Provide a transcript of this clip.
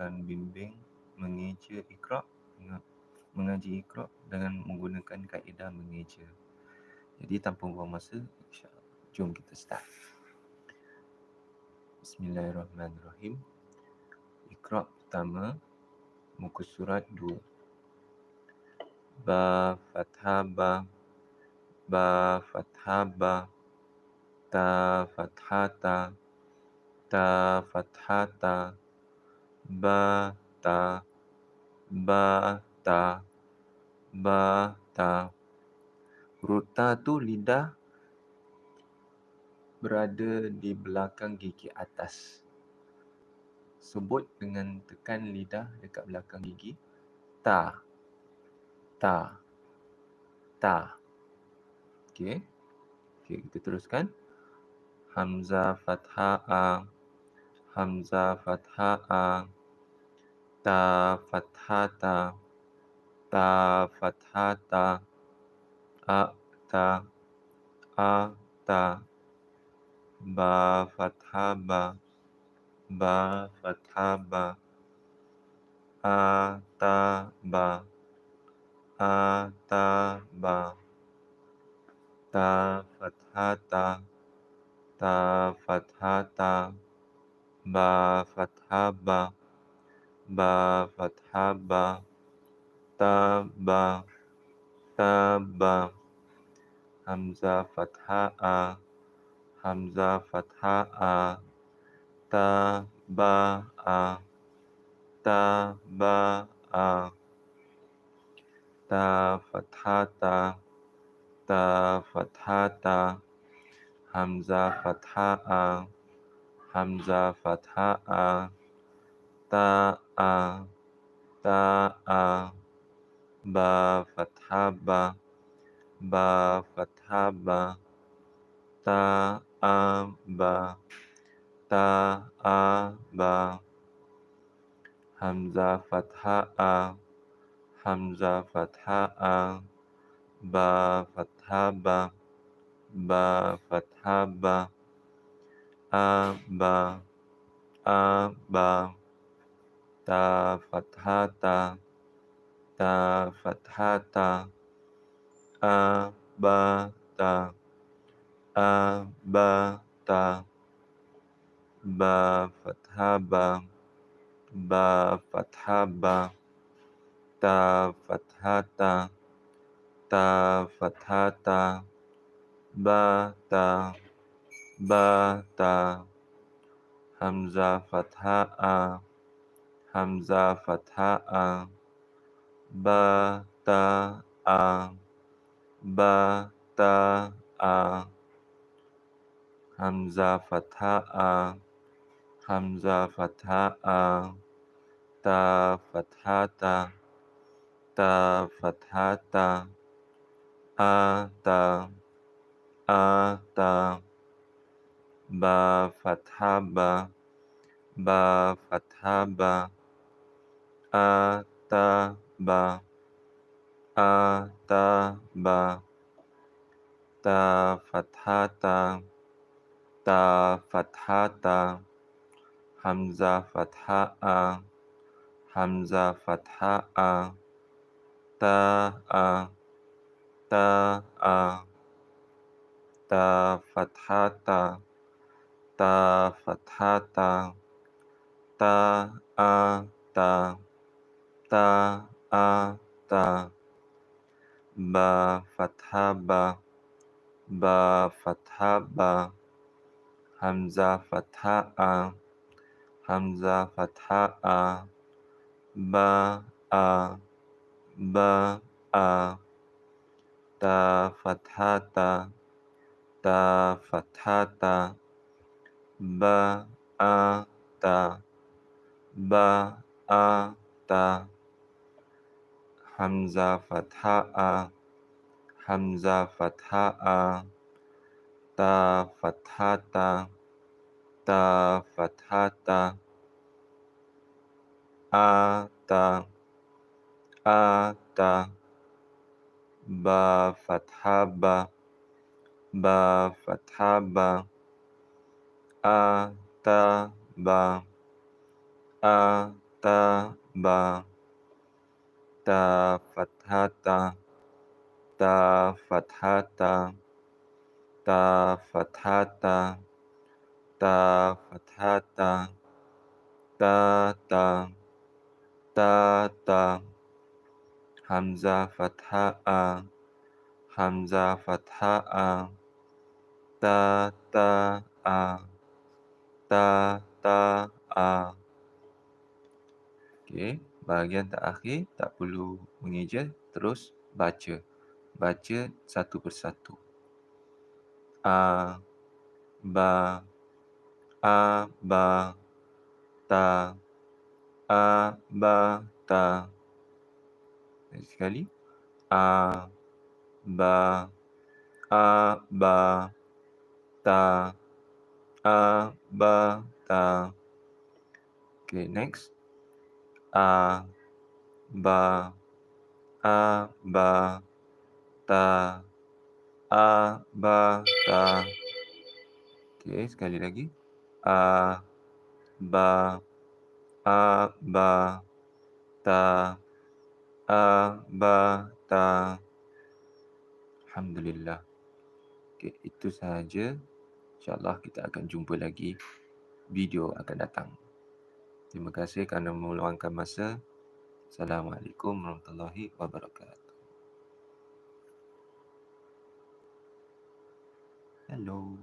akan bimbing mengeja ikra mengaji ikra dengan menggunakan kaedah mengeja. Jadi tanpa buang masa, jom kita start. Bismillahirrahmanirrahim. Ikra pertama, muka surat 2. Ba fathah ba, ba fathah ba, ta fathah ta, ta fathah ta, ba ta, ba ta. Huruf ta tu lidah berada di belakang gigi atas. Sebut dengan tekan lidah dekat belakang gigi. Ta. Ta. Ta. Okey. Okey, kita teruskan. Hamzah fathah a. Hamzah fathah a ta fathah ta ta fathah ta a ta a ta ba fathah ba ba fathah ba a ta ba a ta ba ta fathah ta ta fathah ta ba বা ফাতহা বা তা বা তা বা হামজা ফাতহা আ, হামজা ফাতহা আ, তা বা আ, তা বা আ, তা ফাতহা তা তা ফাতহা তা, হামজা ফাতহা আ, হামজা ফাতহা আ ta a ta a ba fathah ba ba fathah ba ta a ba ta a ba hamzah fathah a hamzah fathah a ba fathah ba ba fathah ba a ba a ba ta fathata ta fathata abata abata ba fathaba ba fathaba ta fathata ta fathata ba ta ba ta hamza fatha'a همزة فتحة أ با تا أ با تا أ. همزة فتحة أ. همزة فتحة أ. تا فتحة تا تا فتحة تا أتا أتا با فتحة با با فتحة با a ta bà a ta bà ta phật tha ta. Ta phật tha ta. Hamza phật tha a. Hamza phật tha a. Ta a. Ta a. Ta phật tha ta. Ta phật tha ta. Ta a ta, ta, ta, ta, ta, ta, ta, ta, ta. Ta a ta. Ba fathah ba. Ba fathah ba. Hamza fathah a. Hamzah fathah a. Ba a. Ba a. Ta fathah ta. Ta fathah ta. Ba a ta. Ba a ta Hamzah fathah a Hamzah fathah a ta fathah ta ta fathah ta a ta. A ta. Ba fathah ba ba fathah ba a ta ba. A ta ba ta fathata ta fathata ta fathata ta fathata ta ta ta ta hamza fatha'a hamza fatha'a ta ta a ta ta a okay. Bahagian terakhir tak perlu mengeja, terus baca. Baca satu persatu. A, ba, a, ba, ta, a, ba, ta. Sekali. A, ba, a, ba, ta, a, ba, ta. Okay, next. A, ba, a, ba, ta, a, ba, ta. Okay, sekali lagi. A, ba, a, ba, ta, a, ba, ta. Alhamdulillah. Okay, itu sahaja. InsyaAllah kita akan jumpa lagi video akan datang. Terima kasih kerana meluangkan masa. Assalamualaikum warahmatullahi wabarakatuh. Hello.